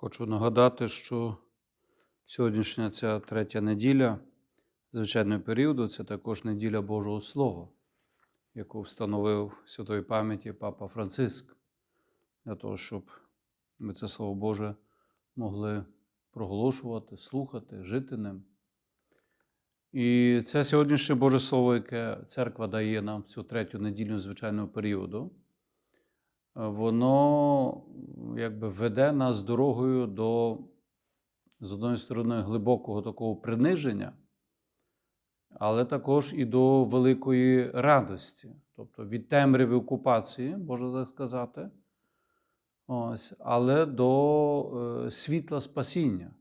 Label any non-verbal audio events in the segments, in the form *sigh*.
Хочу нагадати, що сьогоднішня ця третя неділя звичайного періоду це також неділя Божого Слова, яку встановив святої пам'яті Папа Франциск, для того, щоб ми це Слово Боже могли проголошувати, слухати, жити ним. І це сьогоднішнє Боже Слово, яке церква дає нам цю третю неділю звичайного періоду, воно якби веде нас дорогою до, з одної сторони, глибокого такого приниження, але також і до великої радості, тобто від темряви окупації, можна так сказати, ось, але до е, світла спасіння.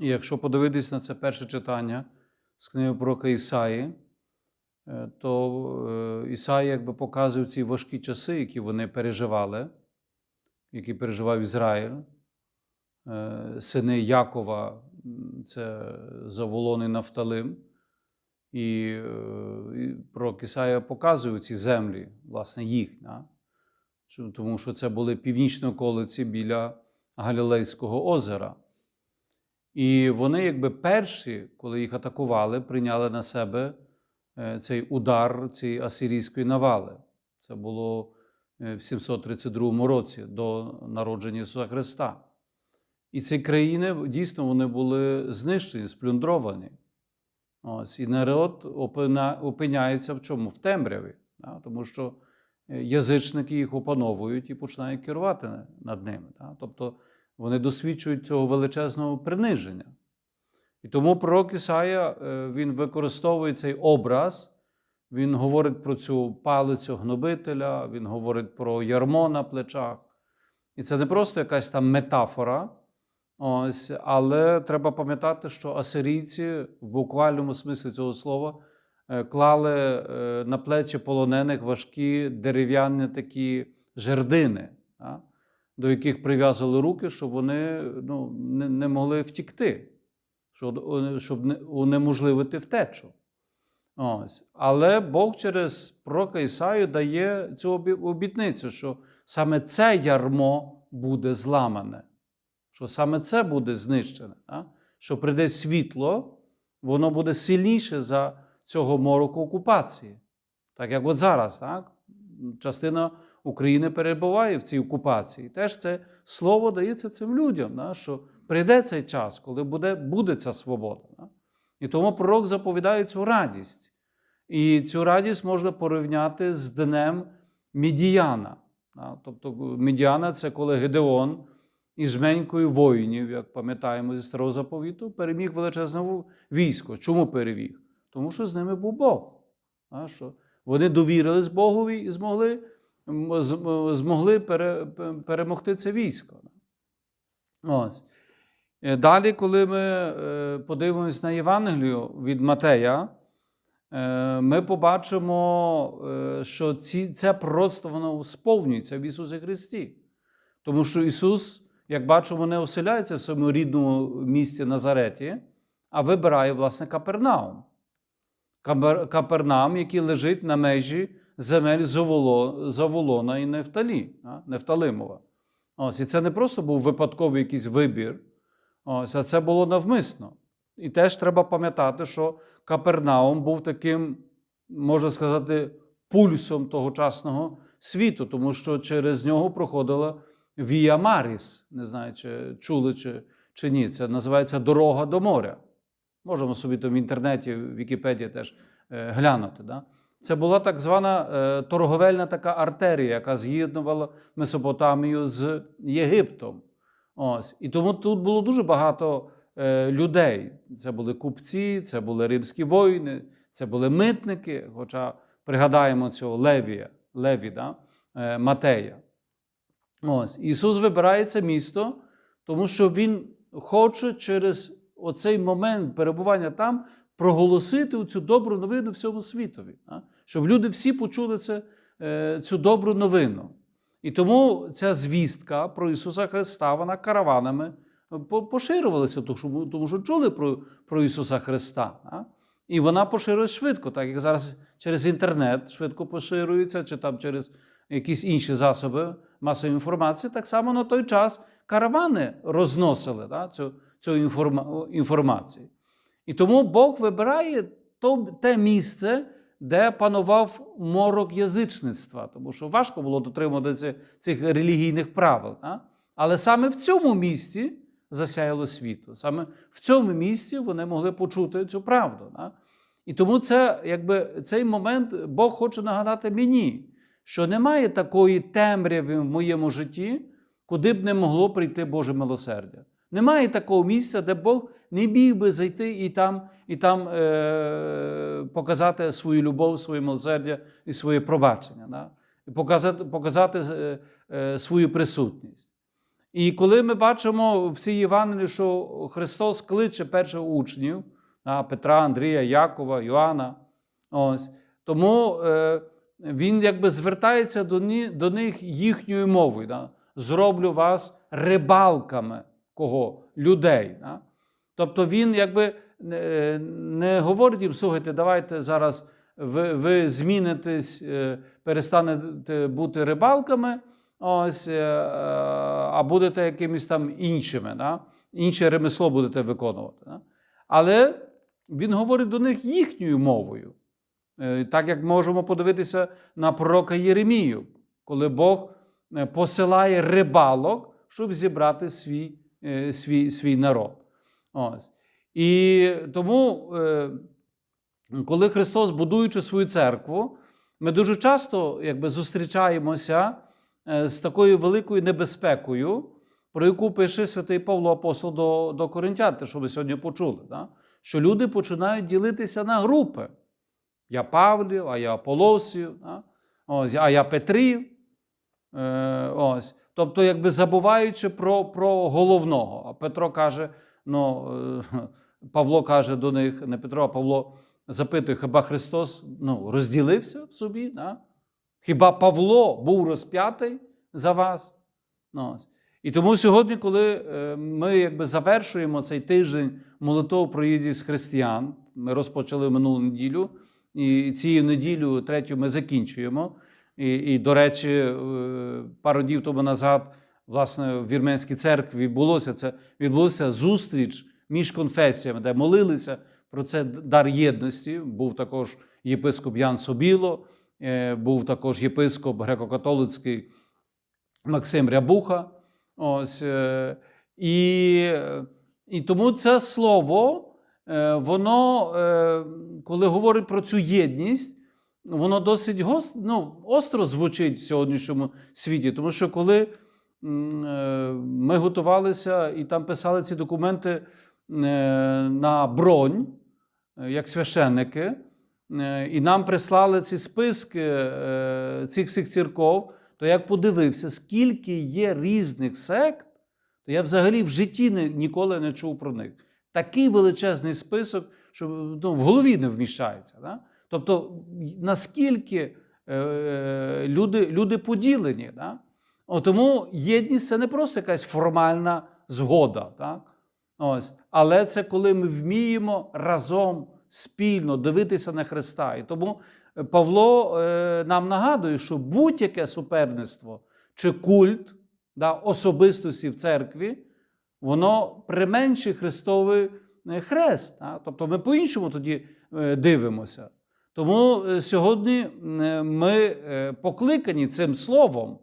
І якщо подивитись на це перше читання з книги пророка Ісаї, то е, Ісаї якби показує ці важкі часи, які вони переживали, які переживав Ізраїль. Е, Сини Якова це Заволон Нафталим. І, е, пророк Ісая показує ці землі, власне, їх. Тому що це були північні околиці біля Галілейського озера. І вони, якби перші, коли їх атакували, прийняли на себе е, цей удар цієї асирійської навали. Це було е, в 732 році до народження Ісуса Христа. І ці країни дійсно вони були знищені, сплюндровані. Ось, і народ опиняється в чому? В темряві. Да? Тому що е, язичники їх опановують і починають керувати над ними. Да? Тобто вони досвідчують цього величезного приниження. І тому пророк Ісая е, він використовує цей образ, він говорить про цю палицю гнобителя, він говорить про ярмо на плечах. І це не просто якась там метафора, ось, але треба пам'ятати, що асирійці в буквальному смислі цього слова е, клали е, на плечі полонених важкі дерев'яні такі жердини. до яких прив'язували руки, щоб вони ну, не, не могли втікти, щоб, унеможливити втечу. Ось. Але Бог через пророка Ісаю дає цю обітницю, що саме це ярмо буде зламане, що саме це буде знищене, а? що прийде світло, воно буде сильніше за цього мороку окупації. Так як от зараз, так? частина України перебуває в цій окупації. Теж це слово дається цим людям, да, що прийде цей час, коли буде, буде ця свобода. І тому пророк заповідає цю радість. І цю радість можна порівняти з днем Мідіяна. Тобто Мідіяна це коли Гедеон із жменькою воїнів, як пам'ятаємо зі старого заповіту, переміг величезне військо. Чому переміг? Тому що з ними був Бог. Що вони довірились Богові і змогли змогли перемогти це військо. Ось. Е, Далі, коли ми е, подивимось на Євангелію від Матея, е, ми побачимо, що ці, це пророцтво воно сповнюється в Ісусі Христі. Тому що Ісус, як бачимо, не оселяється в своєму рідному місті Назареті, а вибирає, власне, Капернаум. Капер- Капернаум, який лежить на межі земель Заволона і Нефталі, Нефталимова. Ось, і це не просто був випадковий якийсь вибір, ось, а це було навмисно. І теж треба пам'ятати, що Капернаум був таким, можна сказати, пульсом тогочасного світу, тому що через нього проходила Вія Маріс. Не знаю, чи чули чи, чи ні. Це називається Дорога до моря. Можемо собі там в інтернеті, в Вікіпедії теж е, глянути. Да? Це була так звана е, торговельна така артерія, яка з'єднувала Месопотамію з Єгиптом. Ось. І тому тут було дуже багато е, людей. Це були купці, це були римські воїни, це були митники. Хоча пригадаємо цього Левія, Леві, да? е, Матея. Ось. Ісус вибирає це місто, тому що Він хоче через оцей момент перебування там проголосити цю добру новину всьому світові. а? Щоб люди всі почули це, е, цю добру новину. І тому ця звістка про Ісуса Христа, вона караванами поширювалася, тому що, чули про, про Ісуса Христа. А? І вона поширюється швидко, так як зараз через інтернет швидко поширюється, чи там через якісь інші засоби масової інформації. Так само на той час каравани розносили да, цю, цю інформа, інформацію. І тому Бог вибирає те місце, де панував морок язичництва, тому що важко було дотримуватися цих релігійних правил. Да? Але саме в цьому місці засяяло світло. Саме в цьому місці вони могли почути цю правду. Да? І тому це, якби, цей момент Бог хоче нагадати мені, що немає такої темряви в моєму житті, куди б не могло прийти Боже милосердя. Немає такого місця, де Бог не міг би зайти і там, і там е- показати свою любов, своє милосердя і своє пробачення, да? і показати, показати е- е- свою присутність. І коли ми бачимо в цій Євангелії, що Христос кличе перших учнів а, Петра, Андрія, Якова, Йоанна, ось, тому е, він якби звертається до, ні, до них їхньою мовою. Да? Зроблю вас рибалками кого? Людей. Да? Тобто він якби не, не говорить їм, слухайте, давайте зараз ви, ви змінитесь, е, перестанете бути рибалками, ось, е, а будете якимись там іншими, да? інше ремесло будете виконувати. Да? Але він говорить до них їхньою мовою. Е, Так як можемо подивитися на пророка Єремію, коли Бог е, посилає рибалок, щоб зібрати свій, е, свій, свій народ. Ось. І тому, е, коли Христос, будуючи свою церкву, ми дуже часто якби, зустрічаємося е, з такою великою небезпекою, про яку пише святий Павло Апостол до, до Коринтян, те, що ви сьогодні почули. Да? Що люди починають ділитися на групи. Я Павлів, а я Аполосів, да? ось, а я Петрів. Е, ось. Тобто, якби забуваючи про, про головного. А Петро каже, ну, е, *laughs* Павло каже до них, не Петро, а Павло запитує, хіба Христос ну, розділився в собі? Да? Хіба Павло був розп'ятий за вас? Ну. І тому сьогодні, коли е, ми якби завершуємо цей тиждень молитов про єдність християн, ми розпочали минулу неділю, і цією неділю, третю, ми закінчуємо. І, і до речі, е, пару днів тому назад, власне, в Вірменській церкві відбулося це відбулося зустріч між конфесіями, де молилися про це дар єдності. Був також єпископ Ян Собіло, е, був також єпископ греко-католицький Максим Рябуха. Ось, е, і, і тому це слово, воно, коли говорить про цю єдність, воно досить гос- ну, остро звучить в сьогоднішньому світі. Тому що коли е, ми готувалися і там писали ці документи е, на бронь, е, як священники, і нам прислали ці списки цих всіх церков, то як подивився, скільки є різних сект, то я взагалі в житті ніколи не чув про них. Такий величезний список, що ну, в голові не вміщається. Да? Тобто, наскільки е, люди, люди поділені. Да? Тому єдність це не просто якась формальна згода. Так? Ось. Але це коли ми вміємо разом спільно дивитися на Христа. І тому Павло е, нам нагадує, що будь-яке суперництво чи культ да, особистості в церкві, воно применшує Христовий е, хрест. Да? Тобто ми по-іншому тоді е, дивимося. Тому е, сьогодні е, ми е, покликані цим словом,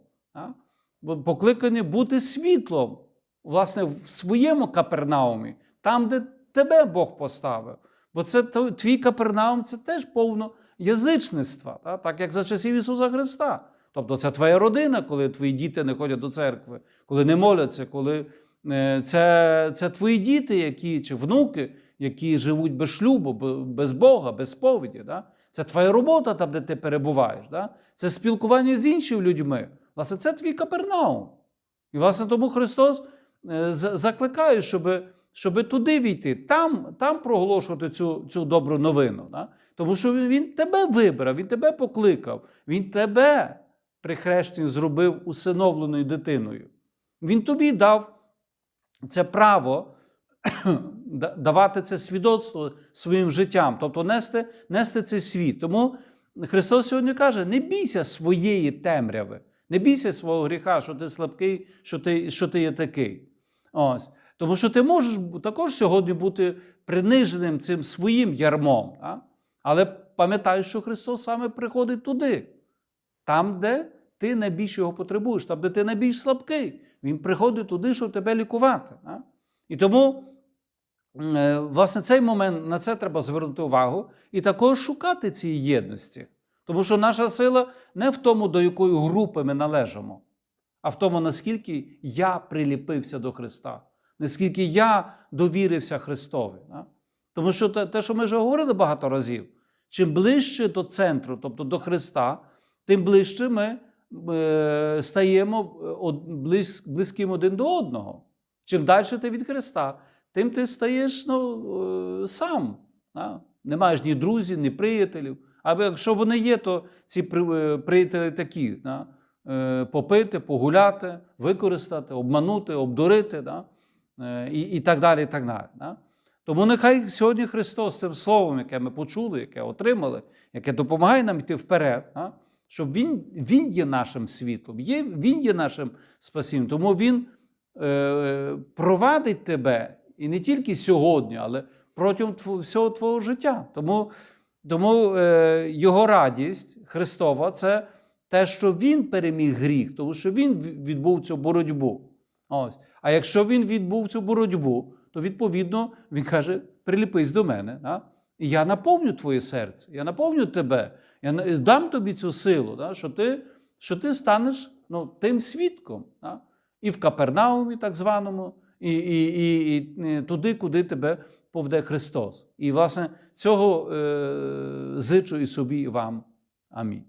покликані бути світлом власне, в своєму Капернаумі, там, де тебе Бог поставив. Бо це твій Капернаум це теж повно язичництва, так як за часів Ісуса Христа. Тобто це твоя родина, коли твої діти не ходять до церкви, коли не моляться, коли це, це твої діти, які, чи внуки, які живуть без шлюбу, без Бога, без сповіді. Да? Це твоя робота там, де ти перебуваєш. Да? Це спілкування з іншими людьми. Власне, це твій Капернаум. І, власне, тому Христос е, закликає, щоб, щоб туди війти, там, там проголошувати цю, цю добру новину. Да? Тому що він, він тебе вибрав, він тебе покликав, він тебе при хрещенні зробив усиновленою дитиною. Він тобі дав це право давати це свідоцтво своїм життям, тобто нести, нести цей світ. Тому Христос сьогодні каже: не бійся своєї темряви, Не бійся свого гріха, що ти слабкий, що ти, що ти є такий. Ось. Тому що ти можеш також сьогодні бути приниженим цим своїм ярмом. А? Але пам'ятай, що Христос саме приходить туди, там, де ти найбільше його потребуєш, там, де ти найбільш слабкий. Він приходить туди, щоб тебе лікувати. А? І тому, власне, цей момент на це треба звернути увагу і також шукати цієї єдності. Тому що наша сила не в тому, до якої групи ми належимо, а в тому, наскільки я приліпився до Христа, наскільки я довірився Христові. Тому що те, що ми вже говорили багато разів, чим ближче до центру, тобто до Христа, тим ближче ми е, стаємо е, близьким один до одного. Чим далі ти від Христа, тим ти стаєш ну, е, сам. Да? Не маєш ні друзів, ні приятелів. Або якщо вони є, то ці е, приятелі такі: да? е, попити, погуляти, використати, обманути, обдурити, да? і, і так далі. І так далі да? Тому нехай сьогодні Христос цим словом, яке ми почули, яке отримали, яке допомагає нам йти вперед, да? щоб Він, він є нашим світлом, є, Він є нашим спасінням. Тому Він е, провадить тебе і не тільки сьогодні, але протягом всього твого життя. Тому, тому е, Його радість Христова це те, що Він переміг гріх, тому що Він відбув цю боротьбу. Ось. А якщо він відбув цю боротьбу, то відповідно він каже: приліпись до мене. Да? І я наповню твоє серце, я наповню тебе, я дам тобі цю силу, да? що, ти, що ти станеш ну, тим свідком. Да? І в Капернаумі, так званому, і, і, і, і туди, куди тебе поведе Христос. І, власне, цього е, зичу і собі, вам. Амінь.